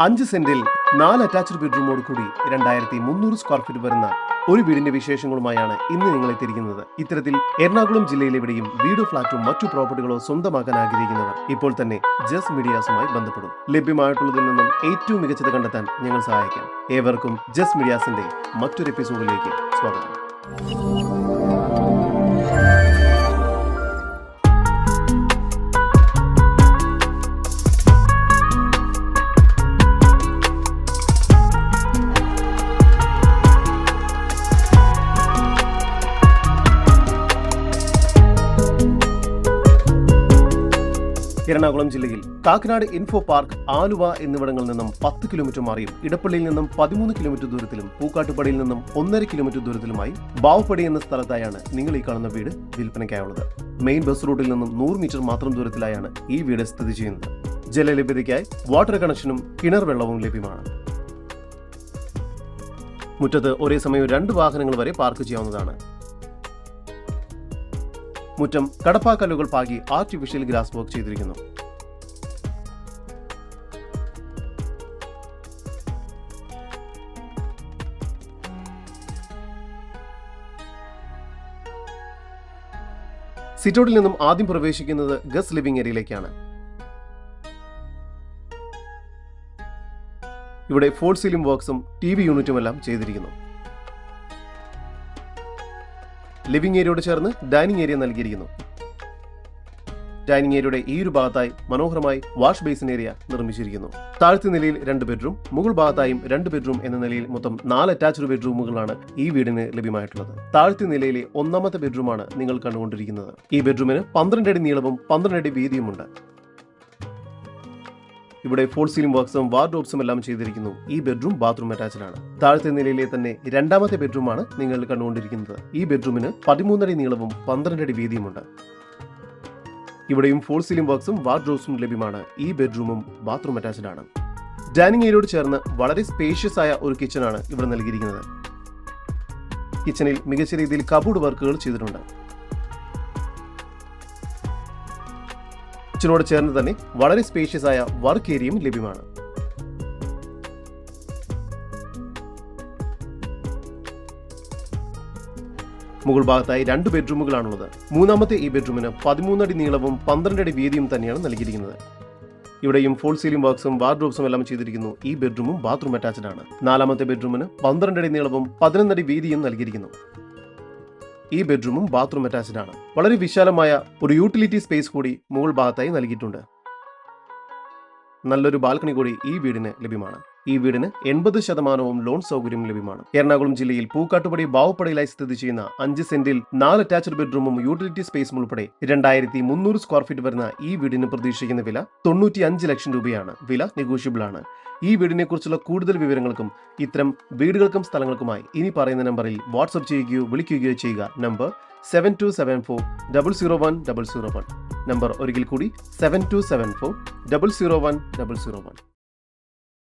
അഞ്ച് സെന്റിൽ നാല് അറ്റാച്ച്ഡ് ബെഡ്റൂമോട് കൂടി രണ്ടായിരത്തി മുന്നൂറ് സ്ക്വയർ ഫീറ്റ് വരുന്ന ഒരു വീടിന്റെ വിശേഷങ്ങളുമായാണ് ഇന്ന് നിങ്ങളെ എത്തിയിരിക്കുന്നത് ഇത്തരത്തിൽ എറണാകുളം ജില്ലയിലെവിടെയും വീടോ ഫ്ളാറ്റോ മറ്റു പ്രോപ്പർട്ടികളോ സ്വന്തമാക്കാൻ ആഗ്രഹിക്കുന്നവർ ഇപ്പോൾ തന്നെ ജസ് മീഡിയാസുമായി ബന്ധപ്പെടും. ലഭ്യമായിട്ടുള്ളതിൽ നിന്നും ഏറ്റവും മികച്ചത് കണ്ടെത്താൻ ഞങ്ങൾ സഹായിക്കാം. ഏവർക്കും ജസ് മീഡിയാസിന്റെ മറ്റൊരു എപ്പിസോഡിലേക്ക് സ്വാഗതം. എറണാകുളം ജില്ലയിൽ കാക്കനാട് ഇൻഫോ പാർക്ക് ആലുവ എന്നിവിടങ്ങളിൽ നിന്നും പത്ത് കിലോമീറ്റർ മാറിയും. ഇടപ്പള്ളിയിൽ നിന്നും പതിമൂന്ന് കിലോമീറ്റർ ദൂരത്തിലും പൂക്കാട്ടുപടിയിൽ നിന്നും ഒന്നര കിലോമീറ്റർ ദൂരത്തിലുമായി ബാവുപടി എന്ന സ്ഥലത്തായാണ് നിങ്ങൾ ഈ കാണുന്ന വീട് വിൽപ്പനയ്ക്കായുള്ളത്. മെയിൻ ബസ് റൂട്ടിൽ നിന്നും നൂറ് മീറ്റർ മാത്രം ദൂരത്തിലായാണ് ഈ വീട് സ്ഥിതി ചെയ്യുന്നത്. ജലലഭ്യതയ്ക്കായി വാട്ടർ കണക്ഷനും കിണർ വെള്ളവും ലഭ്യമാണ്. മുറ്റത്ത് ഒരേ സമയം രണ്ട് വാഹനങ്ങൾ വരെ പാർക്ക് ചെയ്യാവുന്നതാണ്. മുറ്റം കടപ്പാക്കല്ലുകൾ പാകി ആർട്ടിഫിഷ്യൽ ഗ്രാസ് വർക്ക് ചെയ്തിരിക്കുന്നു. സിറ്റൗട്ടിൽ നിന്നും ആദ്യം പ്രവേശിക്കുന്നത് ഗസ് ലിവിംഗ് ഏരിയയിലേക്കാണ്. ഇവിടെ ഫോൾ സീലിംഗ് വർക്ക്സും ടി വി യൂണിറ്റും എല്ലാം ചെയ്തിരിക്കുന്നു. ലിവിംഗ് ഏരിയയോട് ചേർന്ന് ഡൈനിങ് ഏരിയ നൽകിയിരിക്കുന്നു. ഡൈനിങ് ഏരിയയുടെ ഈ ഒരു ഭാഗത്തായി മനോഹരമായി വാഷ് ബേസിൻ ഏരിയ നിർമ്മിച്ചിരിക്കുന്നു. താഴത്തെ നിലയിൽ രണ്ട് ബെഡ്റൂം മുകൾ ഭാഗത്തായും രണ്ട് ബെഡ്റൂം എന്ന നിലയിൽ മൊത്തം നാല് അറ്റാച്ച്ഡ് ബെഡ്റൂമുകളാണ് ഈ വീടിന് ലഭ്യമായിട്ടുള്ളത്. താഴത്തെ നിലയിലെ ഒന്നാമത്തെ ബെഡ്റൂമാണ് നിങ്ങൾ കണ്ടുകൊണ്ടിരിക്കുന്നത്. ഈ ബെഡ്റൂമിന് പന്ത്രണ്ട് അടി നീളവും പന്ത്രണ്ട് അടി വീതിയുമുണ്ട്. ഇവിടെ ഫോൾ സീലിംഗ് വർക്ക്സും വാർഡ്രോബ്സും എല്ലാം ചെയ്തിരിക്കുന്നു. ഈ ബെഡ്റൂം ബാത്റൂം അറ്റാച്ച്ഡ് ആണ്. താഴത്തെ നിലയിലെ തന്നെ രണ്ടാമത്തെ ബെഡ്റൂമാണ് നിങ്ങൾ കണ്ടുകൊണ്ടിരിക്കുന്നത്. ഈ ബെഡ്റൂമിന് പതിമൂന്നടി നീളവും പന്ത്രണ്ട് അടി വീതിയുമുണ്ട്. ഇവിടെയും ഫോൾ സീലിംഗ് വർക്ക്സും വാർഡ്രോബ്സും ലഭ്യമാണ്. ഈ ബെഡ്റൂമും ബാത്റൂം അറ്റാച്ച്ഡ് ആണ്. ഡൈനിങ് ഏരിയയോട് ചേർന്ന് വളരെ സ്പേഷ്യസ് ആയ ഒരു കിച്ചണാണ് ഇവിടെ നൽകിയിരിക്കുന്നത്. കിച്ചണിൽ മികച്ച രീതിയിൽ കബോർഡ് വർക്കുകൾ ചെയ്തിട്ടുണ്ട്. കിച്ചനോട് ചേർന്ന് തന്നെ വളരെ സ്പേഷ്യസ് ആയ വർക്ക് ഏരിയയും ലഭ്യമാണ്. മുകൾ ഭാഗത്തായി രണ്ട് ബെഡ്റൂമുകളാണുള്ളത്. മൂന്നാമത്തെ ഈ ബെഡ്റൂമിന് പതിമൂന്നടി നീളവും പന്ത്രണ്ട് അടി വീതിയും തന്നെയാണ് നൽകിയിരിക്കുന്നത്. ഇവിടെയും ഫോൾ സീലിംഗ് വർക്ക്സും വാർഡ്രോബ്സും എല്ലാം ചെയ്തിരിക്കുന്നു. ഈ ബെഡ്റൂമും ബാത്റൂം അറ്റാച്ച്ഡ് ആണ്. നാലാമത്തെ ബെഡ്റൂമിന് പന്ത്രണ്ട് അടി നീളവും പതിനൊന്നടി വീതിയും നൽകിയിരിക്കുന്നു. ഈ ബെഡ്റൂമും ബാത്റൂം അറ്റാച്ച്ഡ് ആണ്. വളരെ വിശാലമായ ഒരു യൂട്ടിലിറ്റി സ്പേസ് കൂടി മുകൾ ഭാഗത്തായി നൽകിയിട്ടുണ്ട്. നല്ലൊരു ബാൽക്കണി കൂടി ഈ വീടിന് ലഭ്യമാണ്. ഈ വീടിന് എൺപത് ശതമാനവും ലോൺ സൗകര്യം ലഭ്യമാണ്. എറണാകുളം ജില്ലയിൽ പൂക്കാട്ടുപടി ബാവുപ്പടിയിലായി സ്ഥിതി ചെയ്യുന്ന അഞ്ച് സെന്റിൽ നാല് അറ്റാച്ച്ഡ് ബെഡ്റൂമും യൂട്ടിലിറ്റി സ്പേസും ഉൾപ്പെടെ രണ്ടായിരത്തി മുന്നൂറ് സ്ക്വയർ ഫീറ്റ് വരുന്ന ഈ വീടിന് പ്രതീക്ഷിക്കുന്ന വില തൊണ്ണൂറ്റി അഞ്ച് ലക്ഷം രൂപയാണ്. വില നെഗോഷ്യബിൾ ആണ്. ഈ വീടിനെ കുറിച്ചുള്ള കൂടുതൽ വിവരങ്ങൾക്കും ഇത്തരം വീടുകൾക്കും സ്ഥലങ്ങൾക്കുമായി ഇനി പറയുന്ന നമ്പറിൽ വാട്സ്ആപ്പ് ചെയ്യുകയോ വിളിക്കുകയോ ചെയ്യുക. Number seven two seven four double zero one double zero one number ഒരിക്കൽ കൂടി seven two seven four double zero one double zero one